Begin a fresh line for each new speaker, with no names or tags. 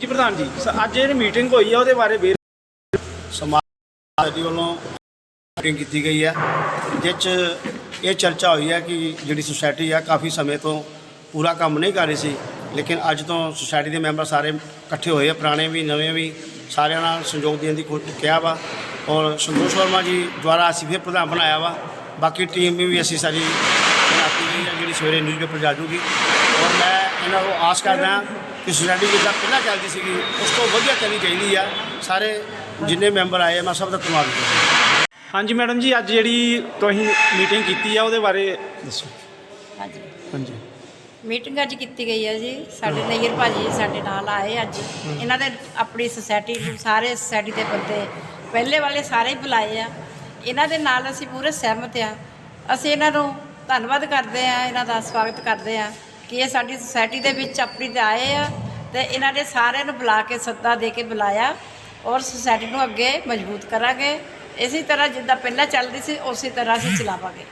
ਜੀ ਪ੍ਰਧਾਨ ਜੀ ਅੱਜ ਜਿਹੜੀ ਮੀਟਿੰਗ ਹੋਈ ਆ, ਉਹਦੇ ਬਾਰੇ ਵੇਰ
ਸਮਾਜ ਦੀ ਵੱਲੋਂ ਮੀਟਿੰਗ ਕੀਤੀ ਗਈ ਹੈ ਜਿਸ 'ਚ ਇਹ ਚਰਚਾ ਹੋਈ ਹੈ ਕਿ ਜਿਹੜੀ ਸੁਸਾਇਟੀ ਆ, ਕਾਫੀ ਸਮੇਂ ਤੋਂ ਪੂਰਾ ਕੰਮ ਨਹੀਂ ਕਰ ਰਹੀ ਸੀ, ਲੇਕਿਨ ਅੱਜ ਤੋਂ ਸੁਸਾਇਟੀ ਦੇ ਮੈਂਬਰ ਸਾਰੇ ਇਕੱਠੇ ਹੋਏ ਆ, ਪੁਰਾਣੇ ਵੀ, ਨਵੇਂ ਵੀ, ਸਾਰਿਆਂ ਨਾਲ ਸੰਯੋਗ ਦੇਣ ਦੀ ਕੋ- ਕਿਹਾ ਵਾ, ਔਰ ਸੰਤੋਸ਼ ਵਰਮਾ ਜੀ ਦੁਆਰਾ ਅਸੀਂ ਫਿਰ ਪ੍ਰਧਾਨ ਬਣਾਇਆ ਵਾ, ਬਾਕੀ ਟੀਮ ਵੀ ਅਸੀਂ ਸਾਰੀ ਹੈ ਜਿਹੜੀ ਸਵੇਰੇ ਨਿਊਜ਼ਪੇਪਰ ਜਾ ਜੂਗੀ ਔਰ ਮੈਂ ਇਹਨਾਂ ਨੂੰ ਆਸ ਕਰਦਾ ਹਾਂ ਕਿ ਸੁਸਾਇਟੀ ਜਿੱਦਾਂ ਪਹਿਲਾਂ ਚੱਲਦੀ ਸੀਗੀ ਉਸ ਤੋਂ ਵਧੀਆ ਚੱਲਣੀ ਚਾਹੀਦੀ ਆ। ਸਾਰੇ ਜਿੰਨੇ ਮੈਂਬਰ ਆਏ ਆ, ਮੈਂ ਸਭ ਦਾ ਧੰਨਵਾਦ ਕਰਦਾ
ਹਾਂਜੀ ਮੈਡਮ ਜੀ ਅੱਜ ਜਿਹੜੀ ਤੁਸੀਂ ਮੀਟਿੰਗ ਕੀਤੀ ਆ ਉਹਦੇ ਬਾਰੇ ਦੱਸੋ।
ਹਾਂਜੀ।
ਹਾਂਜੀ।
ਮੀਟਿੰਗ ਅੱਜ ਕੀਤੀ ਗਈ ਹੈ ਜੀ। ਸਾਡੇ ਨਈਰ ਭਾਜੀ ਸਾਡੇ ਨਾਲ ਆਏ ਅੱਜ। ਇਹਨਾਂ ਦੇ ਆਪਣੀ ਸੁਸਾਇਟੀ ਨੂੰ ਸਾਰੇ ਸੁਸਾਇਟੀ ਦੇ ਬੰਦੇ ਪਹਿਲੇ ਵਾਲੇ ਸਾਰੇ ਹੀ ਬੁਲਾਏ ਆ। ਇਹਨਾਂ ਦੇ ਨਾਲ ਅਸੀਂ ਪੂਰੇ ਸਹਿਮਤ ਆ। ਅਸੀਂ ਇਹਨਾਂ ਨੂੰ ਧੰਨਵਾਦ ਕਰਦੇ ਆ, ਇਹਨਾਂ ਦਾ ਸਵਾਗਤ ਕਰਦੇ ਆ ਕਿ ਇਹ ਸਾਡੀ ਸੁਸਾਇਟੀ ਦੇ ਵਿੱਚ ਆਪਣੀ ਤੇ ਆਏ ਆ ਤੇ ਇਹਨਾਂ ਨੇ ਸਾਰਿਆਂ ਨੂੰ ਬੁਲਾ ਕੇ ਸੱਦਾ ਦੇ ਕੇ ਬੁਲਾਇਆ ਔਰ ਸੁਸਾਇਟੀ ਨੂੰ ਅੱਗੇ ਮਜ਼ਬੂਤ ਕਰਾਂਗੇ। ਇਸੇ ਤਰ੍ਹਾਂ ਜਿੱਦਾਂ ਪਹਿਲਾਂ ਚੱਲਦੀ ਸੀ, ਉਸੇ ਤਰ੍ਹਾਂ ਅਸੀਂ ਚਲਾਵਾਂਗੇ।